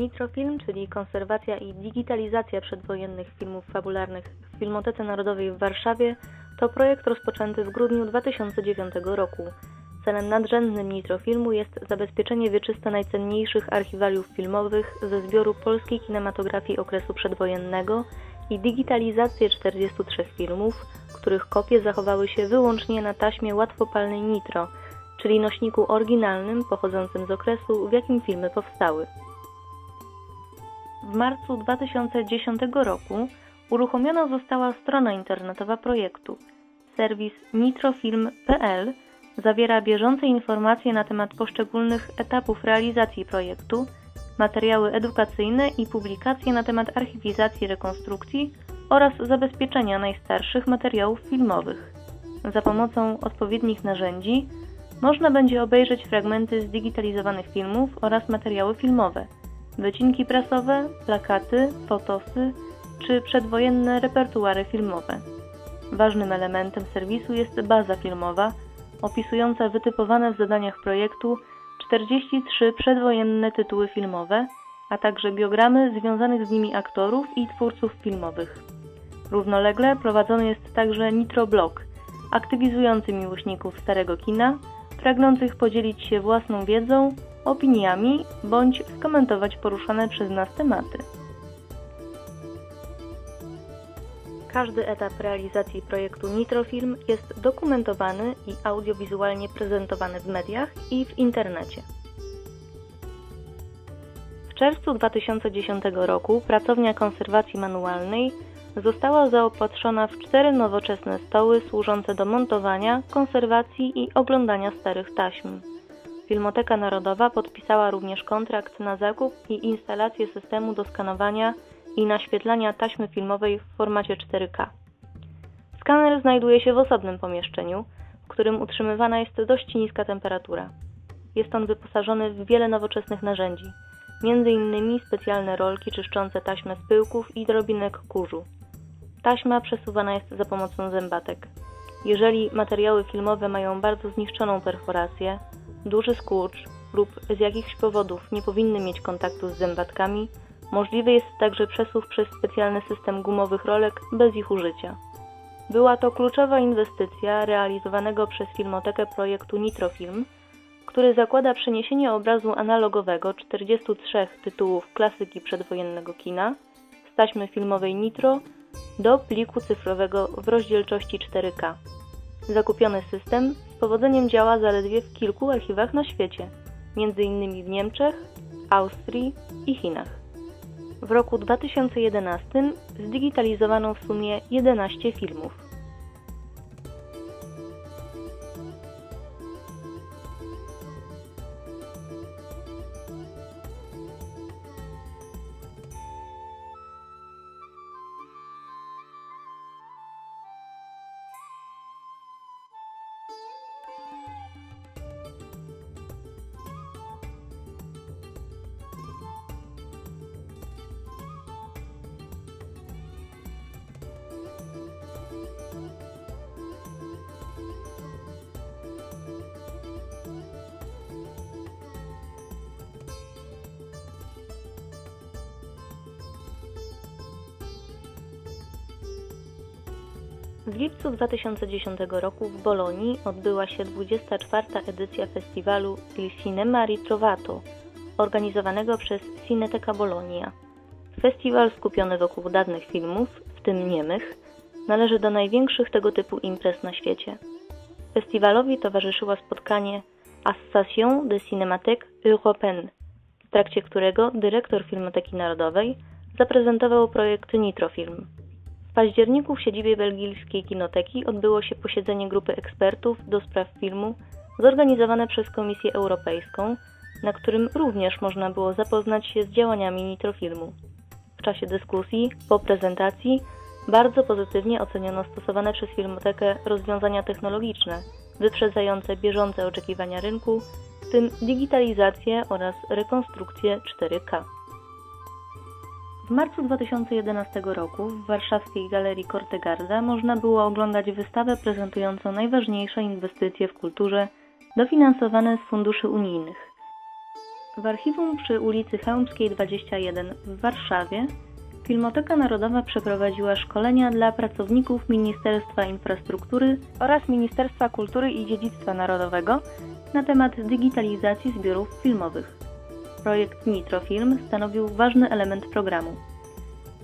Nitrofilm, czyli konserwacja i digitalizacja przedwojennych filmów fabularnych w Filmotece Narodowej w Warszawie, to projekt rozpoczęty w grudniu 2009 roku. Celem nadrzędnym Nitrofilmu jest zabezpieczenie wieczyste najcenniejszych archiwaliów filmowych ze zbioru polskiej kinematografii okresu przedwojennego i digitalizację 43 filmów, których kopie zachowały się wyłącznie na taśmie łatwopalnej Nitro, czyli nośniku oryginalnym pochodzącym z okresu, w jakim filmy powstały. W marcu 2010 roku uruchomiona została strona internetowa projektu. Serwis nitrofilm.pl zawiera bieżące informacje na temat poszczególnych etapów realizacji projektu, materiały edukacyjne i publikacje na temat archiwizacji rekonstrukcji oraz zabezpieczenia najstarszych materiałów filmowych. Za pomocą odpowiednich narzędzi można będzie obejrzeć fragmenty zdigitalizowanych filmów oraz materiały filmowe, wycinki prasowe, plakaty, fotosy czy przedwojenne repertuary filmowe. Ważnym elementem serwisu jest baza filmowa, opisująca wytypowane w zadaniach projektu 43 przedwojenne tytuły filmowe, a także biogramy związanych z nimi aktorów i twórców filmowych. Równolegle prowadzony jest także Nitroblog, aktywizujący miłośników starego kina, pragnących podzielić się własną wiedzą, opiniami bądź skomentować poruszane przez nas tematy. Każdy etap realizacji projektu Nitrofilm jest dokumentowany i audiowizualnie prezentowany w mediach i w internecie. W czerwcu 2010 roku pracownia konserwacji manualnej została zaopatrzona w cztery nowoczesne stoły służące do montowania, konserwacji i oglądania starych taśm. Filmoteka Narodowa podpisała również kontrakt na zakup i instalację systemu do skanowania i naświetlania taśmy filmowej w formacie 4K. Skaner znajduje się w osobnym pomieszczeniu, w którym utrzymywana jest dość niska temperatura. Jest on wyposażony w wiele nowoczesnych narzędzi, m.in. specjalne rolki czyszczące taśmę z pyłków i drobinek kurzu. Taśma przesuwana jest za pomocą zębatek. Jeżeli materiały filmowe mają bardzo zniszczoną perforację, duży skurcz lub z jakichś powodów nie powinny mieć kontaktu z zębatkami, możliwy jest także przesuw przez specjalny system gumowych rolek bez ich użycia. Była to kluczowa inwestycja realizowanego przez Filmotekę projektu Nitrofilm, który zakłada przeniesienie obrazu analogowego 43 tytułów klasyki przedwojennego kina z taśmy filmowej Nitro do pliku cyfrowego w rozdzielczości 4K. Zakupiony system powodzeniem działa zaledwie w kilku archiwach na świecie, m.in. w Niemczech, Austrii i Chinach. W roku 2011 zdigitalizowano w sumie 11 filmów. W lipcu 2010 roku w Bolonii odbyła się 24. edycja festiwalu Il Cinema Ritrovato, organizowanego przez Cineteca Bologna. Festiwal skupiony wokół dawnych filmów, w tym niemych, należy do największych tego typu imprez na świecie. Festiwalowi towarzyszyło spotkanie Association de Cinémathèque Européenne, w trakcie którego dyrektor Filmoteki Narodowej zaprezentował projekt Nitrofilm. W październiku w siedzibie belgijskiej kinoteki odbyło się posiedzenie grupy ekspertów do spraw filmu zorganizowane przez Komisję Europejską, na którym również można było zapoznać się z działaniami Nitrofilmu. W czasie dyskusji, po prezentacji, bardzo pozytywnie oceniono stosowane przez Filmotekę rozwiązania technologiczne, wyprzedzające bieżące oczekiwania rynku, w tym digitalizację oraz rekonstrukcję 4K. W marcu 2011 roku w warszawskiej galerii Kortegarda można było oglądać wystawę prezentującą najważniejsze inwestycje w kulturze dofinansowane z funduszy unijnych. W archiwum przy ulicy Chełmskiej 21 w Warszawie Filmoteka Narodowa przeprowadziła szkolenia dla pracowników Ministerstwa Infrastruktury oraz Ministerstwa Kultury i Dziedzictwa Narodowego na temat digitalizacji zbiorów filmowych. Projekt Nitrofilm stanowił ważny element programu.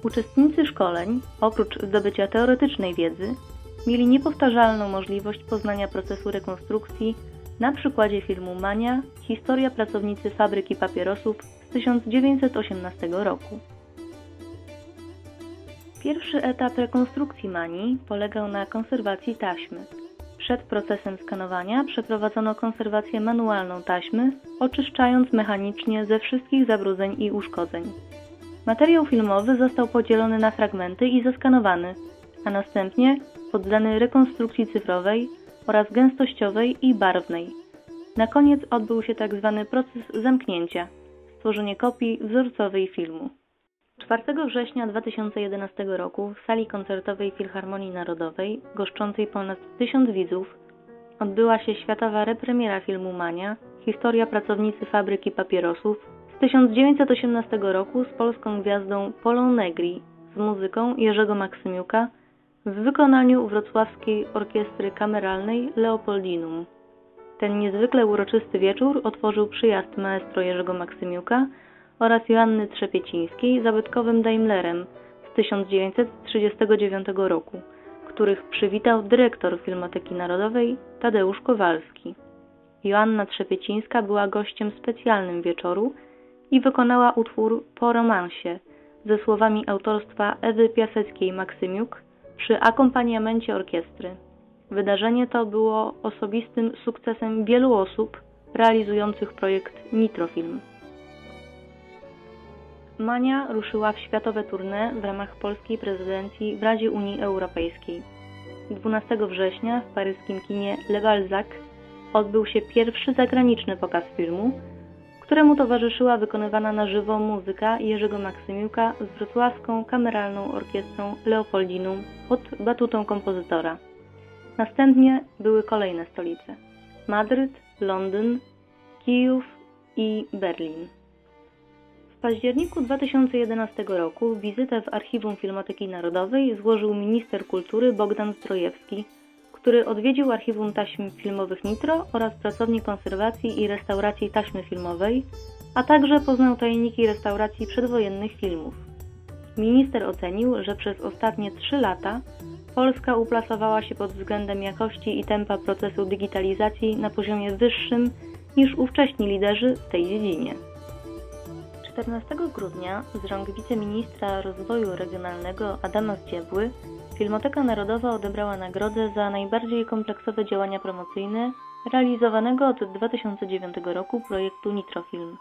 Uczestnicy szkoleń, oprócz zdobycia teoretycznej wiedzy, mieli niepowtarzalną możliwość poznania procesu rekonstrukcji na przykładzie filmu Mania Historia pracownicy fabryki papierosów z 1918 roku. Pierwszy etap rekonstrukcji Mani polegał na konserwacji taśmy. Przed procesem skanowania przeprowadzono konserwację manualną taśmy, oczyszczając mechanicznie ze wszystkich zabrudzeń i uszkodzeń. Materiał filmowy został podzielony na fragmenty i zeskanowany, a następnie poddany rekonstrukcji cyfrowej oraz gęstościowej i barwnej. Na koniec odbył się tzw. Tak proces zamknięcia stworzenie kopii wzorcowej filmu. 4 września 2011 roku w sali koncertowej Filharmonii Narodowej, goszczącej ponad tysiąc widzów, odbyła się światowa repremiera filmu Mania Historia pracownicy fabryki papierosów z 1918 roku z polską gwiazdą Polą Negri z muzyką Jerzego Maksymiuka w wykonaniu wrocławskiej orkiestry kameralnej Leopoldinum. Ten niezwykle uroczysty wieczór otworzył przyjazd maestro Jerzego Maksymiuka oraz Joanny Trzepiecińskiej zabytkowym Daimlerem z 1939 roku, których przywitał dyrektor Filmoteki Narodowej Tadeusz Kowalski. Joanna Trzepiecińska była gościem specjalnym wieczoru i wykonała utwór Po romansie ze słowami autorstwa Ewy Piaseckiej-Maksymiuk przy akompaniamencie orkiestry. Wydarzenie to było osobistym sukcesem wielu osób realizujących projekt Nitrofilm. Mania ruszyła w światowe tournée w ramach polskiej prezydencji w Radzie Unii Europejskiej. 12 września w paryskim kinie Le Balzac odbył się pierwszy zagraniczny pokaz filmu, któremu towarzyszyła wykonywana na żywo muzyka Jerzego Maksymiuka z wrocławską kameralną orkiestrą Leopoldinum pod batutą kompozytora. Następnie były kolejne stolice: Madryt, Londyn, Kijów i Berlin. Październiku 2011 roku wizytę w Archiwum Filmoteki Narodowej złożył minister kultury Bogdan Strojewski, który odwiedził Archiwum Taśm Filmowych Nitro oraz pracownię konserwacji i restauracji taśmy filmowej, a także poznał tajniki restauracji przedwojennych filmów. Minister ocenił, że przez ostatnie trzy lata Polska uplasowała się pod względem jakości i tempa procesu digitalizacji na poziomie wyższym niż ówcześni liderzy w tej dziedzinie. 14 grudnia z rąk wiceministra rozwoju regionalnego Adama Zdziebły Filmoteka Narodowa odebrała nagrodę za najbardziej kompleksowe działania promocyjne realizowanego od 2009 roku projektu Nitrofilm.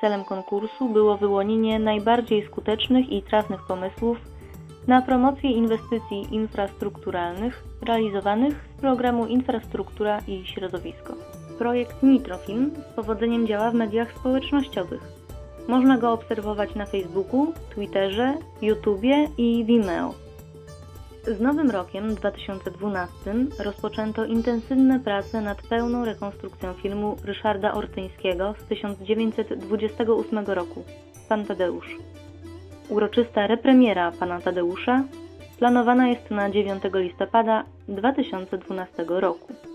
Celem konkursu było wyłonienie najbardziej skutecznych i trafnych pomysłów na promocję inwestycji infrastrukturalnych realizowanych z programu Infrastruktura i Środowisko. Projekt Nitrofilm z powodzeniem działa w mediach społecznościowych. Można go obserwować na Facebooku, Twitterze, YouTubie i Vimeo. Z nowym rokiem 2012 rozpoczęto intensywne prace nad pełną rekonstrukcją filmu Ryszarda Ortyńskiego z 1928 roku Pan Tadeusz. Uroczysta repremiera Pana Tadeusza planowana jest na 9 listopada 2012 roku.